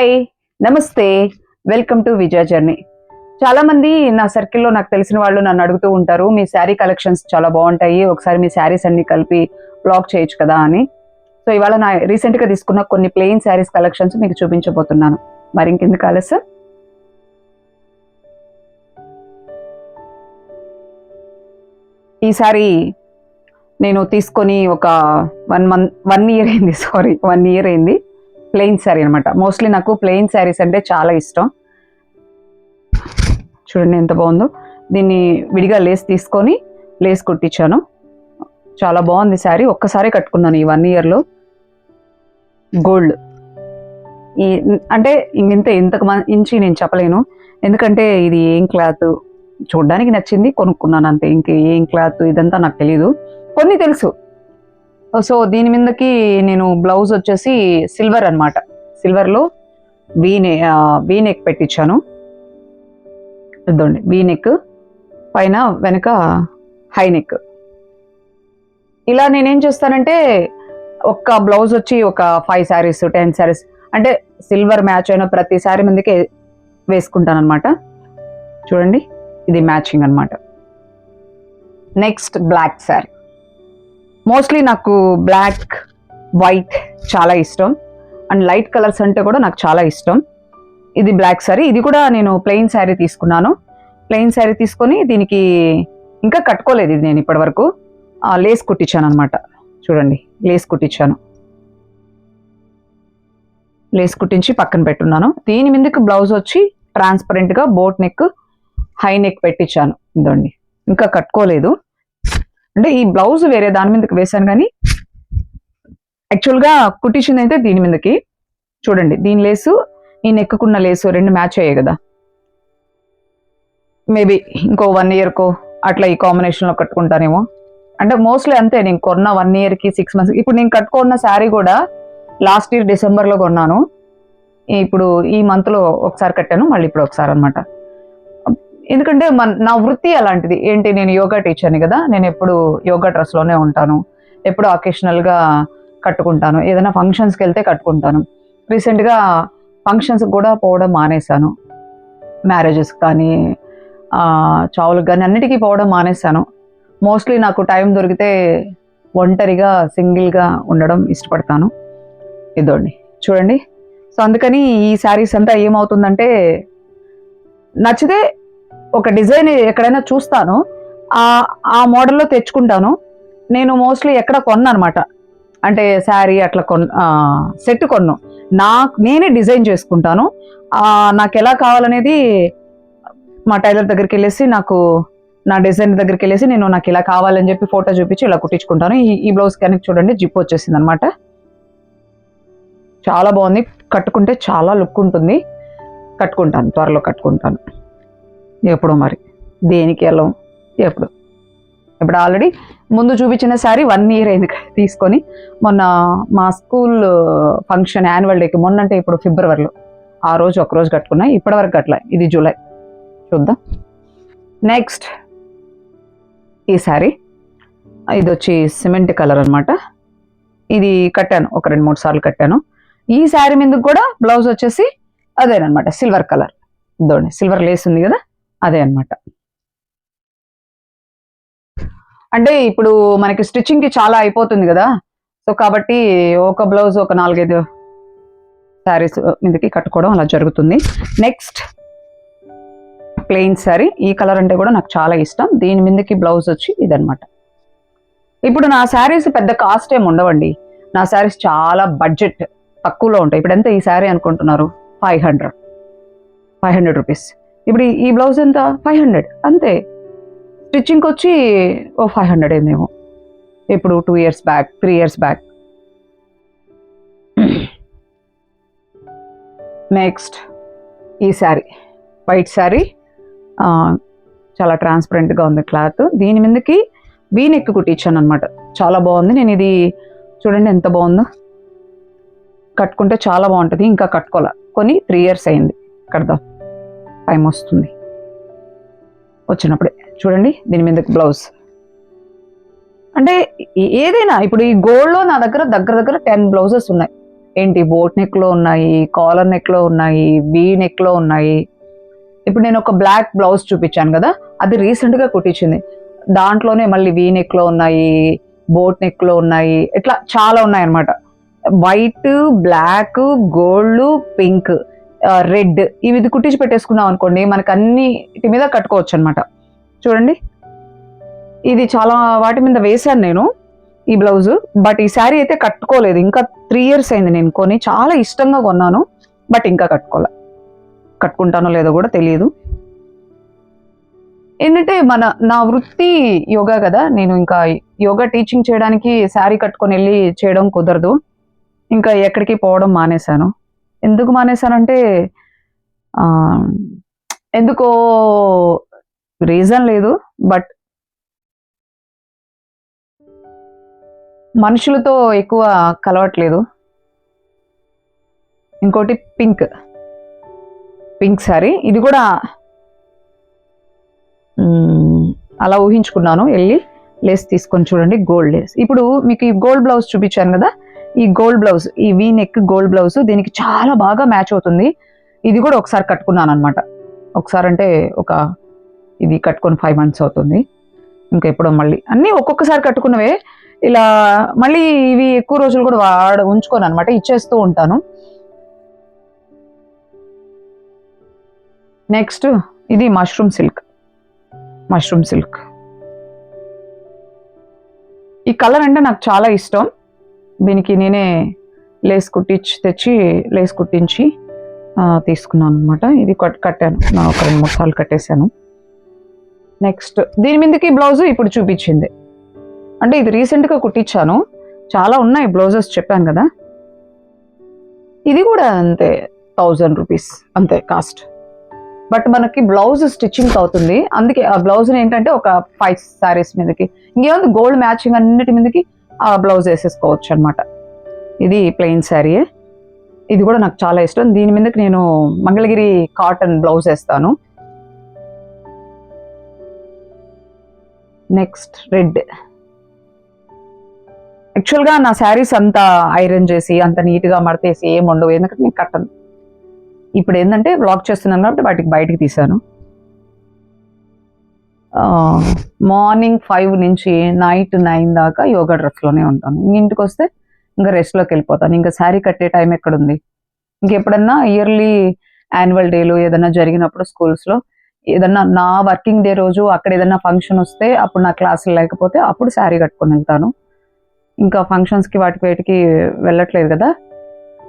Hi నమస్తే welcome to Vijaya journey. చాలామంది నా సర్కిల్లో నాకు తెలిసిన వాళ్ళు నన్ను అడుగుతూ ఉంటారు మీ శారీ కలెక్షన్స్ చాలా బాగుంటాయి ఒకసారి మీ శారీస్ అన్ని కలిపి బ్లాగ్ చేయొచ్చు కదా అని. సో ఇవాళ నా రీసెంట్గా తీసుకున్న కొన్ని ప్లెయిన్ శారీస్ కలెక్షన్స్ మీకు చూపించబోతున్నాను. మరి ఇంకెందుకు ఆలస్యం? ఈసారి నేను తీసుకొని ఒక వన్ మంత్ వన్ ఇయర్ అయింది సారీ వన్ ఇయర్ అయింది. ప్లెయిన్ శారీ అనమాట మోస్ట్లీ నాకు ప్లెయిన్ శారీస్ అంటే చాలా ఇష్టం. చూడండి ఎంత బాగుందో. దీన్ని విడిగా లేస్ తీసుకొని లేస్ కుట్టించాను. చాలా బాగుంది శారీ ఒక్కసారి కట్టుకున్నాను ఈ వన్ ఇయర్లో గోల్డ్ ఈ అంటే ఇంత ఇంతకు ఇంచి నేను చెప్పలేను. ఎందుకంటే ఇది ఏం క్లాత్ చూడడానికి నచ్చింది కొనుక్కున్నాను అంతే. ఇంక ఏం క్లాత్ ఇదంతా నాకు తెలియదు కొన్ని తెలుసు. సో దీని మీదకి నేను బ్లౌజ్ వచ్చేసి సిల్వర్ అనమాట సిల్వర్లో వీనే వీనెక్ పెట్టించాను ఇదండి వీనెక్ పైన వెనక హై నెక్ ఇలా నేనేం చేస్తానంటే ఒక్క బ్లౌజ్ వచ్చి ఒక ఫైవ్ శారీస్ టెన్ శారీస్ అంటే సిల్వర్ మ్యాచ్ అయిన ప్రతి శారీ మీదకి వేసుకుంటాను అనమాట చూడండి ఇది మ్యాచింగ్ అనమాట నెక్స్ట్ బ్లాక్ శారీ మోస్ట్లీ నాకు బ్లాక్ వైట్ చాలా ఇష్టం. అండ్ లైట్ కలర్స్ అంటే కూడా నాకు చాలా ఇష్టం. ఇది బ్లాక్ శారీ ఇది కూడా నేను ప్లెయిన్ శారీ తీసుకున్నాను. ప్లెయిన్ శారీ తీసుకొని దీనికి ఇంకా కట్టుకోలేదు ఇది నేను ఇప్పటివరకు. లేస్ కుట్టించాను అనమాట చూడండి లేస్ కుట్టించాను. లేస్ కుట్టించి పక్కన పెట్టున్నాను. దీని మీదకి బ్లౌజ్ వచ్చి ట్రాన్స్పరెంట్గా బోట్ నెక్ హై నెక్ పెట్టించాను. ఇదండి ఇంకా కట్టుకోలేదు. అంటే ఈ బ్లౌజ్ వేరే దాని మీదకి వేశాను కానీ యాక్చువల్గా కుట్టించింది అయితే దీని మీదకి. చూడండి దీని లేసు ఈ ఎక్కుకున్న లేసు రెండు మ్యాచ్ అయ్యాయి కదా. మేబీ ఇంకో వన్ ఇయర్కో అట్లా ఈ కాంబినేషన్లో కట్టుకుంటానేమో. అంటే మోస్ట్లీ అంతే నేను కొన్న వన్ ఇయర్కి సిక్స్ మంత్స్ ఇప్పుడు నేను కట్టుకున్న శారీ కూడా లాస్ట్ ఇయర్ డిసెంబర్లో కొన్నాను. ఇప్పుడు ఈ మంత్లో ఒకసారి కట్టాను మళ్ళీ ఇప్పుడు ఒకసారి అనమాట ఎందుకంటే మన నా వృత్తి అలాంటిది. ఏంటి నేను యోగా టీచర్ని కదా నేను ఎప్పుడు యోగా డ్రెస్లోనే ఉంటాను. ఎప్పుడు అకేషనల్గా కట్టుకుంటాను. ఏదైనా ఫంక్షన్స్కి వెళ్తే కట్టుకుంటాను. రీసెంట్గా ఫంక్షన్స్కి కూడా పోవడం మానేశాను. మ్యారేజెస్ కానీ చావులకు కానీ అన్నిటికీ పోవడం మానేశాను. మోస్ట్లీ నాకు టైం దొరికితే ఒంటరిగా సింగిల్గా ఉండడం ఇష్టపడతాను. ఇదోండి. చూడండి. సో అందుకని ఈ శారీస్ అంతా ఏమవుతుందంటే నచ్చితే ఒక డిజైన్ ఎక్కడైనా చూస్తాను. ఆ ఆ మోడల్లో తెచ్చుకుంటాను. నేను మోస్ట్లీ ఎక్కడ కొన్నాను అనమాట అంటే శారీ అట్లా కొన్ సెట్ కొన్ను. నా నేనే డిజైన్ చేసుకుంటాను. నాకు ఎలా కావాలనేది మా టైలర్ దగ్గరికి వెళ్ళేసి నాకు నా డిజైన్ దగ్గరికి వెళ్ళేసి నేను నాకు ఇలా కావాలని చెప్పి ఫోటో చూపించి ఇలా కుట్టించుకుంటాను. ఈ ఈ బ్లౌజ్ కనుక చూడండి జిప్ వచ్చేసింది అనమాట చాలా బాగుంది. కట్టుకుంటే చాలా లుక్ ఉంటుంది. కట్టుకుంటాను త్వరలో కట్టుకుంటాను. ఎప్పుడు మరి? దేనికి వెళ్ళం? ఎప్పుడు? ఇప్పుడు ఆల్రెడీ ముందు చూపించిన శారీ వన్ ఇయర్ అయింది తీసుకొని. మొన్న మా స్కూల్ ఫంక్షన్ యాన్యువల్ డేకి మొన్న అంటే ఇప్పుడు ఫిబ్రవరిలో. ఆ రోజు ఒకరోజు కట్టుకున్నాయి కట్టుకున్నా ఇప్పటి వరకు కట్టలే. ఇది జూలై. చూద్దాం. నెక్స్ట్ ఈ శారీ. ఇది వచ్చి సిమెంట్ కలర్ అనమాట ఇది కట్టాను ఒక రెండు మూడు సార్లు కట్టాను. ఈ శారీ మీదకి కూడా బ్లౌజ్ వచ్చేసి అదేనమాట సిల్వర్ కలర్. ఇదోండి సిల్వర్ లేస్ ఉంది కదా. అదే అన్నమాట. అంటే ఇప్పుడు మనకి స్టిచ్చింగ్కి చాలా అయిపోతుంది కదా. సో కాబట్టి ఒక బ్లౌజ్ ఒక నాలుగైదు శారీస్ మీదకి కట్టుకోవడం అలా జరుగుతుంది. Next plain sari. ఈ కలర్ అంటే కూడా నాకు చాలా ఇష్టం. దీని మీదకి బ్లౌజ్ వచ్చి ఇదనమాట ఇప్పుడు నా శారీస్ పెద్ద కాస్ట్ ఏమి ఉండవండి. నా శారీస్ చాలా బడ్జెట్ తక్కువలో ఉంటాయి. ఇప్పుడు ఎంత ఈ శారీ అనుకుంటున్నారు? Five hundred. Five hundred rupees. ఇప్పుడు ఈ- బ్లౌజ్ ఎంత? ఫైవ్ హండ్రెడ్ అంతే. స్టిచ్చింగ్కి వచ్చి ఓ ఫైవ్ హండ్రెడ్ అయిందేమో ఇప్పుడు two years back three years back next ఈ శారీ వైట్ శారీ చాలా ట్రాన్స్పరెంట్గా ఉంది క్లాత్. దీని మీదకి వీనెక్ కుట్టించాను అనమాట చాలా బాగుంది. నేను ఇది చూడండి ఎంత బాగుందో. కట్టుకుంటే చాలా బాగుంటుంది. ఇంకా కట్టుకోవాలి? కొని త్రీ ఇయర్స్ అయింది. కడదాం. టైం వస్తుంది. వచ్చినప్పుడే. చూడండి దీని మీద బ్లౌజ్. అంటే ఏదైనా ఇప్పుడు ఈ గోల్డ్లో నా దగ్గర దగ్గర దగ్గర టెన్ బ్లౌజెస్ ఉన్నాయి. ఏంటి బోట్ నెక్లో ఉన్నాయి కాలర్ నెక్లో ఉన్నాయి వీ నెక్లో ఉన్నాయి. ఇప్పుడు నేను ఒక బ్లాక్ బ్లౌజ్ చూపించాను కదా అది రీసెంట్గా కుట్టించింది. దాంట్లోనే మళ్ళీ వీ నెక్లో ఉన్నాయి బోట్ నెక్లో ఉన్నాయి ఇట్లా చాలా ఉన్నాయి అన్నమాట white black gold pink red ఇవి ఇది కుట్టించి పెట్టేసుకున్నాం అనుకోండి మనకి అన్నిటి మీద కట్టుకోవచ్చు అనమాట చూడండి. ఇది చాలా వాటి మీద వేశాను నేను ఈ బ్లౌజ్ బట్ ఈ శారీ అయితే కట్టుకోలేదు. ఇంకా త్రీ ఇయర్స్ అయింది నేను కొని చాలా ఇష్టంగా కొన్నాను. బట్ ఇంకా కట్టుకోలే. కట్టుకుంటానో లేదో కూడా తెలియదు ఏంటంటే మన నా వృత్తి యోగా కదా. నేను ఇంకా యోగా టీచింగ్ చేయడానికి శారీ కట్టుకొని వెళ్ళి చేయడం కుదరదు. ఇంకా ఎక్కడికి పోవడం మానేశాను. ఎందుకు మానేశానంటే ఎందుకో రీజన్ లేదు బట్ మనుషులతో ఎక్కువ కలవట్లేదు. ఇంకోటి పింక్. పింక్ శారీ. ఇది కూడా అలా ఊహించుకున్నాను. వెళ్ళి లేస్ తీసుకొని చూడండి గోల్డ్ లేస్. ఇప్పుడు మీకు ఈ గోల్డ్ బ్లౌజ్ చూపించాను కదా ఈ గోల్డ్ బ్లౌజ్ ఈ వీ నెక్ గోల్డ్ బ్లౌజ్ దీనికి చాలా బాగా మ్యాచ్ అవుతుంది. ఇది కూడా ఒకసారి కట్టుకున్నాను అనమాట ఒకసారి అంటే ఒక ఇది కట్టుకొని ఫైవ్ మంత్స్ అవుతుంది. ఇంకా ఎప్పుడో మళ్ళీ అన్నీ ఒక్కొక్కసారి కట్టుకున్నవే. ఇలా మళ్ళీ ఇవి ఎక్కువ రోజులు కూడా వాడ ఉంచుకోను అనమాట ఇచ్చేస్తూ ఉంటాను. నెక్స్ట్ ఇది మష్రూమ్ సిల్క్ మష్రూమ్ సిల్క్ ఈ కలర్ అంటే నాకు చాలా ఇష్టం. దీనికి నేనే లేస్ కుట్టించి తెచ్చి లేస్ కుట్టించి తీసుకున్నాను అనమాట ఇది కట్ కట్టాను. నా ఒక రెండు మూడు సార్లు కట్టేశాను. నెక్స్ట్ దీని మీదకి బ్లౌజ్ ఇప్పుడు చూపించింది. అంటే ఇది రీసెంట్గా కుట్టించాను. చాలా ఉన్నాయి బ్లౌజెస్ చెప్పాను కదా. ఇది కూడా అంతే థౌజండ్ రూపీస్ అంతే కాస్ట్ బట్ మనకి బ్లౌజ్ స్టిచ్చింగ్ అవుతుంది. అందుకే ఆ బ్లౌజ్ ఏంటంటే ఒక ఫైవ్ శారీస్ మీదకి. ఇంకేముంది? గోల్డ్ మ్యాచింగ్ అన్నిటి మీదకి ఆ బ్లౌజ్ వేసేసుకోవచ్చు అనమాట ఇది ప్లెయిన్ శారీ ఇది కూడా నాకు చాలా ఇష్టం. దీని మీదకి నేను మంగళగిరి కాటన్ బ్లౌజ్ వేస్తాను. నెక్స్ట్ రెడ్ యాక్చువల్గా నా శారీస్ అంతా ఐరన్ చేసి అంత నీట్గా మడతేసి ఏం ఉండవు ఎందుకంటే నేను కట్టను. ఇప్పుడు ఏంటంటే బ్లాక్ చేస్తున్నాను కాబట్టి వాటికి బయటికి తీసాను మార్నింగ్ ఫైవ్ నుంచి నైట్ నైన్ దాకా యోగా డ్రెస్లోనే ఉంటాను. ఇంటికి వస్తే ఇంకా రెస్ట్లోకి వెళ్ళిపోతాను. ఇంకా శారీ కట్టే టైం ఎక్కడుంది? ఇంకెప్పుడన్నా ఇయర్లీ యాన్యువల్ డేలు ఏదైనా జరిగినప్పుడు స్కూల్స్లో ఏదన్నా నా వర్కింగ్ డే రోజు అక్కడ ఏదైనా ఫంక్షన్ వస్తే అప్పుడు నా క్లాసులు లేకపోతే అప్పుడు శారీ కట్టుకొని వెళ్తాను. ఇంకా ఫంక్షన్స్కి వాటికి వేటికి వెళ్ళట్లేదు కదా?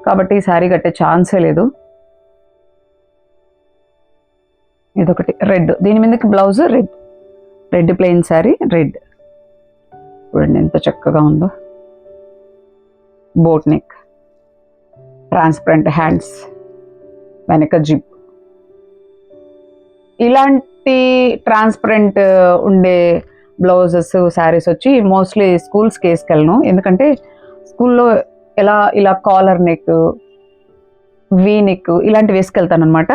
కాబట్టి శారీ కట్టే ఛాన్సే లేదు. ఇదొకటి. రెడ్. దీని మీదకి blouse red. Red plain sari red చూడండి ఎంత చక్కగా ఉందో. బోట్ నెక్ ట్రాన్స్పరెంట్ హ్యాండ్స్ వెనక జిప్. ఇలాంటి ట్రాన్స్పరెంట్ uh, ఉండే బ్లౌజెస్ శారీస్ వచ్చి మోస్ట్లీ స్కూల్స్కి వేసుకెళ్ళను. ఎందుకంటే స్కూల్లో ఎలా ఇలా కాలర్ నెక్ వీ నెక్ ఇలాంటివి వేసుకెళ్తాను అనమాట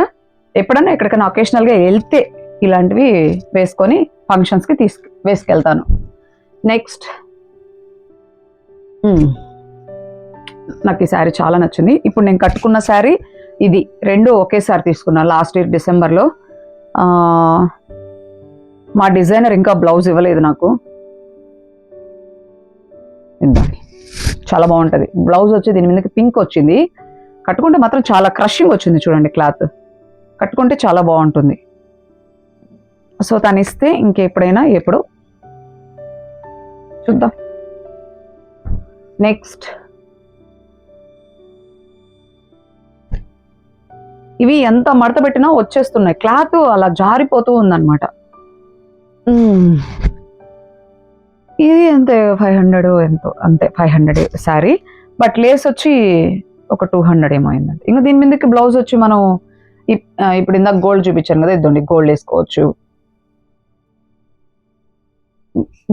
ఎప్పుడన్నా ఎక్కడికైనా అకేషనల్గా వెళ్తే ఇలాంటివి వేసుకొని ఫంక్షన్స్కి తీసుకు వేసుకెళ్తాను. నెక్స్ట్ నాకు ఈ శారీ చాలా నచ్చింది. ఇప్పుడు నేను కట్టుకున్న శారీ ఇది రెండు ఒకేసారి తీసుకున్నాను లాస్ట్ ఇయర్ డిసెంబర్లో. మా డిజైనర్ ఇంకా బ్లౌజ్ ఇవ్వలేదు నాకు. చాలా బాగుంటుంది. బ్లౌజ్ వచ్చి దీని మీదకి పింక్ వచ్చింది. కట్టుకుంటే మాత్రం చాలా క్రషింగ్ వచ్చింది చూడండి క్లాత్. కట్టుకుంటే చాలా బాగుంటుంది. సో తను ఇస్తే ఇంకెప్పుడైనా ఎప్పుడు? చూద్దాం. నెక్స్ట్ ఇవి ఎంత మడత పెట్టినా వచ్చేస్తున్నాయి. క్లాత్ అలా జారిపోతూ ఉందన్నమాట. ఇది అంతే ఫైవ్ హండ్రెడ్ ఎంతో. అంతే five hundred sari. But lace వచ్చి ఒక టూ హండ్రెడ్ ఏమో అయిందండి. ఇంకా దీని మీదకి బ్లౌజ్ వచ్చి మనం ఇప్పుడు ఇందాక గోల్డ్ చూపించాను కదా ఇద్దండి గోల్డ్ వేసుకోవచ్చు.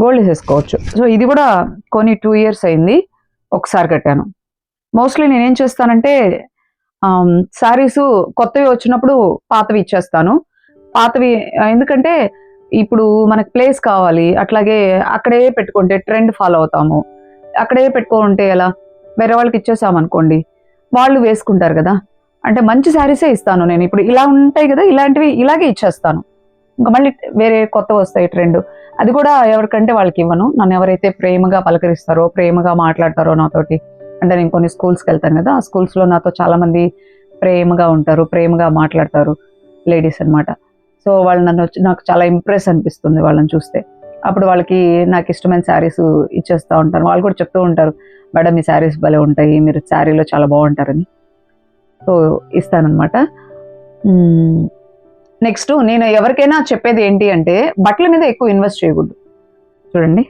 గోల్డ్ వేసేసుకోవచ్చు. సో ఇది కూడా కొన్ని టూ ఇయర్స్ అయింది. ఒకసారి కట్టాను. మోస్ట్లీ నేనేం చేస్తానంటే శారీస్ కొత్తవి వచ్చినప్పుడు పాతవి ఇచ్చేస్తాను. పాతవి ఎందుకంటే ఇప్పుడు మనకు ప్లేస్ కావాలి. అట్లాగే అక్కడే పెట్టుకుంటే ట్రెండ్ ఫాలో అవుతాము. అక్కడే పెట్టుకుంటే ఎలా? వేరే వాళ్ళకి ఇచ్చేసామనుకోండి వాళ్ళు వేసుకుంటారు కదా. అంటే మంచి శారీసే ఇస్తాను నేను. ఇప్పుడు ఇలా ఉంటాయి కదా ఇలాంటివి ఇలాగే ఇచ్చేస్తాను. ఇంకా మళ్ళీ వేరే కొత్త వస్తాయి ట్రెండ్ అది కూడా ఎవరికంటే వాళ్ళకి ఇవ్వను. నన్ను ఎవరైతే ప్రేమగా పలకరిస్తారో ప్రేమగా మాట్లాడతారో నాతోటి అంటే నేను కొన్ని స్కూల్స్కి వెళ్తాను కదా ఆ స్కూల్స్లో నాతో చాలామంది ప్రేమగా ఉంటారు ప్రేమగా మాట్లాడతారు లేడీస్ అన్నమాట. సో వాళ్ళు నన్ను వచ్చి నాకు చాలా ఇంప్రెస్ అనిపిస్తుంది వాళ్ళని చూస్తే. అప్పుడు వాళ్ళకి నాకు ఇష్టమైన శారీస్ ఇచ్చేస్తూ ఉంటాను వాళ్ళు కూడా చెప్తూ ఉంటారు మేడం మీ శారీస్ భలే ఉంటాయి మీరు శారీలో చాలా బాగుంటారని. సో ఇస్తానమాట నెక్స్ట్ నేను ఎవరికైనా చెప్పేది ఏంటి అంటే బట్టల మీద ఎక్కువ ఇన్వెస్ట్ చేయకూడదు. చూడండి.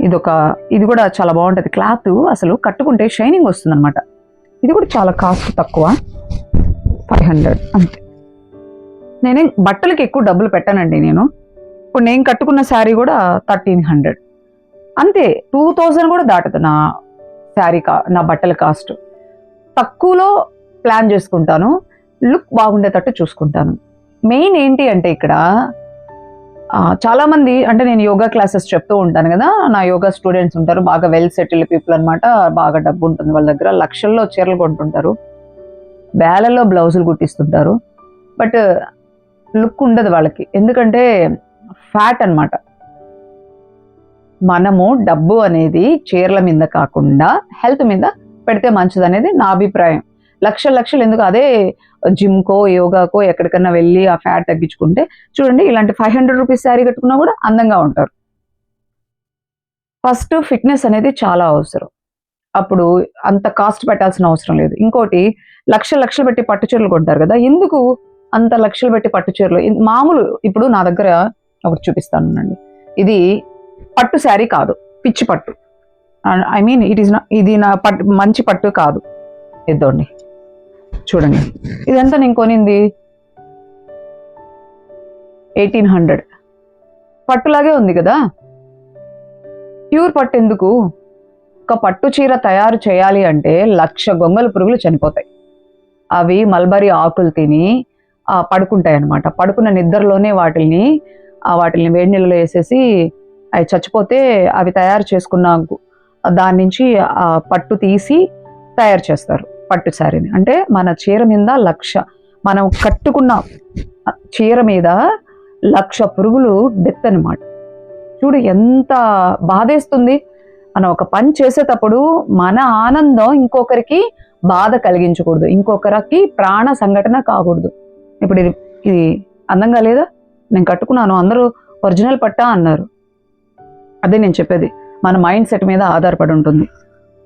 ఇది ఒక ఇది కూడా చాలా బాగుంటుంది. క్లాత్ అసలు కట్టుకుంటే షైనింగ్ వస్తుంది అనమాట ఇది కూడా చాలా కాస్ట్ తక్కువ. ఫైవ్ హండ్రెడ్ అంతే. నేనే బట్టలకి ఎక్కువ డబ్బులు పెట్టానండి నేను. ఇప్పుడు నేను కట్టుకున్న శారీ కూడా థర్టీన్ హండ్రెడ్ అంతే టూ థౌజండ్ కూడా దాటదు నా శారీ కా నా బట్టల కాస్ట్. తక్కువలో ప్లాన్ చేసుకుంటాను. లుక్ బాగుండేటట్టు చూసుకుంటాను. మెయిన్ ఏంటి అంటే ఇక్కడ చాలామంది అంటే నేను యోగా క్లాసెస్ చెప్తూ ఉంటాను కదా నా యోగా స్టూడెంట్స్ ఉంటారు బాగా వెల్ సెటిల్డ్ పీపుల్ అన్నమాట బాగా డబ్బు ఉంటుంది వాళ్ళ దగ్గర లక్షల్లో చీరలు కొంటుంటారు వేలల్లో బ్లౌజులు కుట్టిస్తుంటారు బట్ లుక్ ఉండదు వాళ్ళకి. ఎందుకంటే ఫ్యాట్ అన్నమాట. మనము డబ్బు అనేది చీరల మీద కాకుండా హెల్త్ మీద పెడితే మంచిది అనేది నా అభిప్రాయం. లక్షల లక్షలు ఎందుకు అదే జిమ్కో యోగాకో ఎక్కడికన్నా వెళ్ళి ఆ ఫ్యాట్ తగ్గించుకుంటే చూడండి ఇలాంటి ఫైవ్ హండ్రెడ్ రూపీస్ శారీ కట్టుకున్నా కూడా అందంగా ఉంటారు. ఫస్ట్ ఫిట్నెస్ అనేది చాలా అవసరం. అప్పుడు అంత కాస్ట్ పెట్టాల్సిన అవసరం లేదు. ఇంకోటి లక్ష లక్షలు పెట్టి పట్టు చీరలు కొంటారు కదా ఎందుకు అంత లక్షలు పెట్టి పట్టు చీరలు? మామూలు ఇప్పుడు నా దగ్గర ఒకటి చూపిస్తానండి ఇది పట్టు శారీ కాదు పిచ్చి పట్టు. ఐ మీన్ ఇట్ ఈస్ ఇది నా పట్టు మంచి పట్టు కాదు. ఇద్దండి చూడండి. ఇదంతా నేను కొనింది ఎయిటీన్ హండ్రెడ్. పట్టులాగే ఉంది కదా? ప్యూర్ పట్టు ఎందుకు? ఒక పట్టు చీర తయారు చేయాలి అంటే లక్ష గొంగల పురుగులు చనిపోతాయి. అవి మల్బరీ ఆకులు తిని పడుకుంటాయి అన్నమాట పడుకున్న నిద్రలోనే వాటిని ఆ వాటిని వేడి నీళ్ళలో వేసేసి అవి చచ్చిపోతే అవి తయారు చేసుకున్న దాని నుంచి ఆ పట్టు తీసి తయారు చేస్తారు. పట్టు శారీని అంటే మన చీర మీద లక్ష. మనం కట్టుకున్న చీర మీద లక్ష పురుగులు డెత్ అనమాట చూడు ఎంత బాధేస్తుంది. మనం ఒక పని చేసేటప్పుడు మన ఆనందం ఇంకొకరికి బాధ కలిగించకూడదు. ఇంకొకరికి ప్రాణ సంఘటన కాకూడదు. ఇప్పుడు ఇది ఇది అందంగా లేదా? నేను కట్టుకున్నాను అందరూ ఒరిజినల్ పట్టా అన్నారు. అదే నేను చెప్పేది. మన మైండ్ సెట్ మీద ఆధారపడి ఉంటుంది.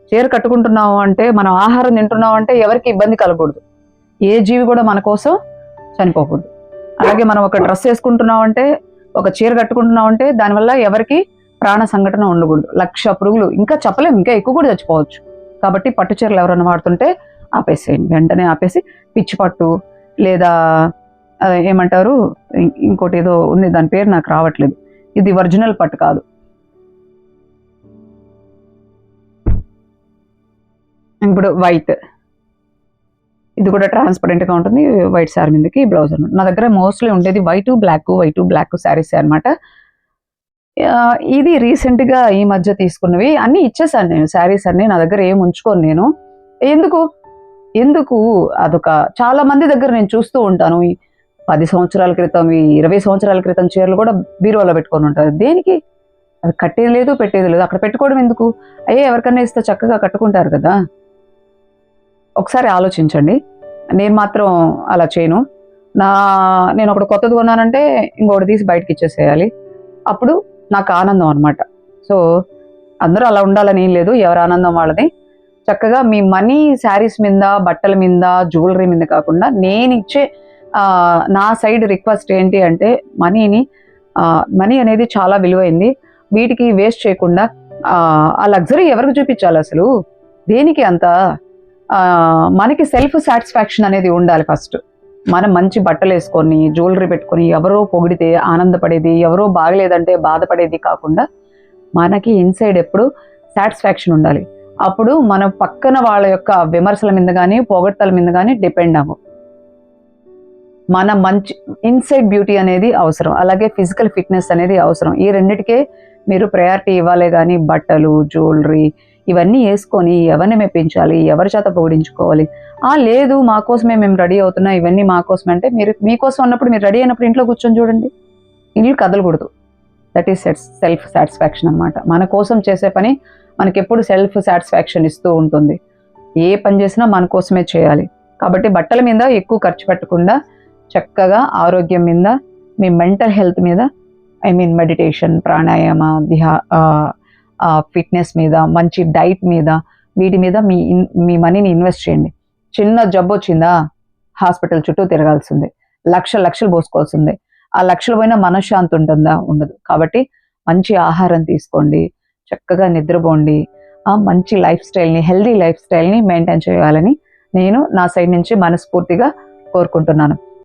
చీర కట్టుకుంటున్నాము అంటే మనం ఆహారం తింటున్నాం అంటే ఎవరికి ఇబ్బంది కలగకూడదు. ఏ జీవి కూడా మన కోసం చనిపోకూడదు. అలాగే మనం ఒక డ్రెస్ వేసుకుంటున్నాం అంటే ఒక చీర కట్టుకుంటున్నాం అంటే దానివల్ల ఎవరికి ప్రాణ సంఘటన ఉండకూడదు. లక్ష పురుగులు ఇంకా చెప్పలేము ఇంకా ఎక్కువ కూడా చచ్చిపోవచ్చు. కాబట్టి పట్టు చీరలు ఎవరైనా వాడుతుంటే ఆపేసేయండి. వెంటనే ఆపేసి పిచ్చి పట్టు లేదా ఏమంటారు ఇంకోటి ఏదో ఉంది దాని పేరు నాకు రావట్లేదు. ఇది ఒరిజినల్ పట్టు కాదు. ఇప్పుడు వైట్ ఇది కూడా ట్రాన్స్పరెంట్గా ఉంటుంది. వైట్ శారీ మీదకి బ్లౌజ్ అనమాట. నా దగ్గర మోస్ట్లీ ఉండేది white black white black saris అన్నమాట ఇది రీసెంట్గా ఈ మధ్య తీసుకున్నవి. అన్ని ఇచ్చేసాను నేను. శారీస్ అన్ని నా దగ్గర ఏం ఉంచుకోను నేను. ఎందుకు? ఎందుకు? అదొక చాలా మంది దగ్గర నేను చూస్తూ ఉంటాను. ఈ పది సంవత్సరాల క్రితం ఈ ఇరవై సంవత్సరాల క్రితం చీరలు కూడా బీరువాలో పెట్టుకొని ఉంటారు. దేనికి? అది కట్టేది లేదు పెట్టేది లేదు. అక్కడ పెట్టుకోవడం ఎందుకు? అయ్యే ఎవరికన్నా ఇస్తే చక్కగా కట్టుకుంటారు కదా. ఒకసారి ఆలోచించండి. నేను మాత్రం అలా చేయను. నా నేను ఒకటి కొత్తది కొన్నానంటే ఇంకొకటి తీసి బయటకి ఇచ్చేసేయాలి. అప్పుడు నాకు ఆనందం అనమాట సో అందరూ అలా ఉండాలని ఏం లేదు. ఎవరి ఆనందం వాళ్ళది. చక్కగా మీ మనీ శారీస్ మీద బట్టల మీద జ్యువెలరీ మీద కాకుండా నేను ఇచ్చే నా సైడ్ రిక్వెస్ట్ ఏంటి అంటే మనీని మనీ అనేది చాలా విలువైంది. వీటికి వేస్ట్ చేయకుండా ఆ, లగ్జరీ ఎవరికి చూపించాలి అసలు? దేనికి అంత? మనకి సెల్ఫ్ సాటిస్ఫాక్షన్ అనేది ఉండాలి ఫస్ట్ మనం మంచి బట్టలు వేసుకొని జ్యువెలరీ పెట్టుకొని ఎవరో పొగిడితే ఆనందపడేది ఎవరో బాగలేదంటే బాధపడేది కాకుండా మనకి ఇన్సైడ్ ఎప్పుడు సాటిస్ఫాక్షన్ ఉండాలి. అప్పుడు మన పక్కన వాళ్ళ యొక్క విమర్శల మీద కానీ పొగడ్తల మీద కానీ డిపెండ్ అవ్వం. మన మంచి ఇన్సైడ్ బ్యూటీ అనేది అవసరం. అలాగే ఫిజికల్ ఫిట్నెస్ అనేది అవసరం. ఈ రెండిటికే మీరు ప్రయారిటీ ఇవ్వాలి కానీ బట్టలు జ్యువెలరీ ఇవన్నీ వేసుకొని ఎవరిని మెప్పించాలి? ఎవరి చేత పొగిడించుకోవాలి? ఆ లేదు మా కోసమే మేము రెడీ అవుతున్నాం ఇవన్నీ మా కోసమే అంటే మీరు మీకోసం అన్నప్పుడు మీరు రెడీ అయినప్పుడు ఇంట్లో కూర్చొని చూడండి. ఇల్లు కదలకూడదు. దట్ ఈస్ సెల్ఫ్ సాటిస్ఫాక్షన్ అన్నమాట. మన కోసం చేసే పని మనకి ఎప్పుడు సెల్ఫ్ సాటిస్ఫాక్షన్ ఇస్తూ ఉంటుంది. ఏ పని చేసినా మన కోసమే చేయాలి. కాబట్టి బట్టల మీద ఎక్కువ ఖర్చు పెట్టకుండా చక్కగా ఆరోగ్యం మీద మీ మెంటల్ హెల్త్ మీద ఐ మీన్ మెడిటేషన్ ప్రాణాయామ ధ్యా ఫిట్నెస్ మీద మంచి డైట్ మీద వీటి మీద మీ మీ మనీని ఇన్వెస్ట్ చేయండి. చిన్న జబ్బు వచ్చిందా? హాస్పిటల్ చుట్టూ తిరగాల్సిందే. లక్ష లక్షలు పోసుకోవాల్సిందే. ఆ లక్షలు పోయినా మనశ్శాంతి ఉంటుందా? ఉండదు. కాబట్టి మంచి ఆహారం తీసుకోండి. చక్కగా నిద్రపోండి. ఆ మంచి లైఫ్ స్టైల్ని హెల్దీ లైఫ్ స్టైల్ని మెయింటైన్ చేయాలని నేను నా సైడ్ నుంచి మనస్ఫూర్తిగా కోరుకుంటున్నాను.